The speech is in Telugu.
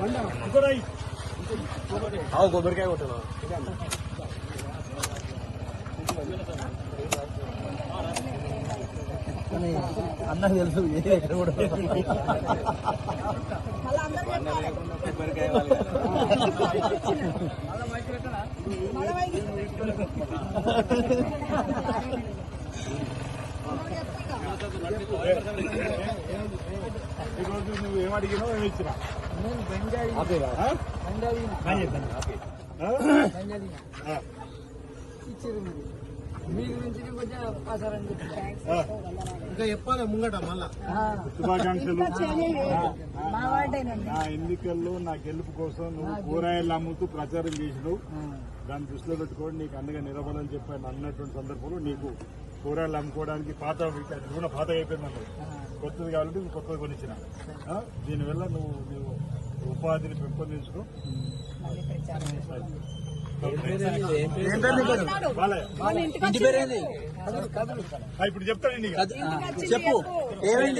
చేసిండు కొబ్బరికాయ కొట్టాను అన్నకు తెలుసు ఎక్కడ కూడా కొబ్బరికాయ ఈరోజు నువ్వు ఏమడిగినావు ఏమి ఇచ్చినా మీ గురించి. ఇంకా చెప్పాలి ముంగట మళ్ళా. శుభాకాంక్షలు మా వాడేనండి. నా ఎన్నికల్లో నా గెలుపు కోసం నువ్వు కూరగాయలు అమ్ముతూ ప్రచారం చేసినావు. దాన్ని దృష్టిలో పెట్టుకొని నీకు అండగా నిలబడాలని చెప్పాను అన్నటువంటి సందర్భంలో నీకు కూరగాయలు అమ్ముకోవడానికి పాత కూడా పాత అయిపోయింది అన్నది కొత్తది కాబట్టి నువ్వు కొత్తది కొనిచ్చిన? దీనివల్ల నువ్వు నువ్వు ఉపాధిని ఆ, ఇప్పుడు చెప్తాను నీకు చెప్పు. ఏమైంది?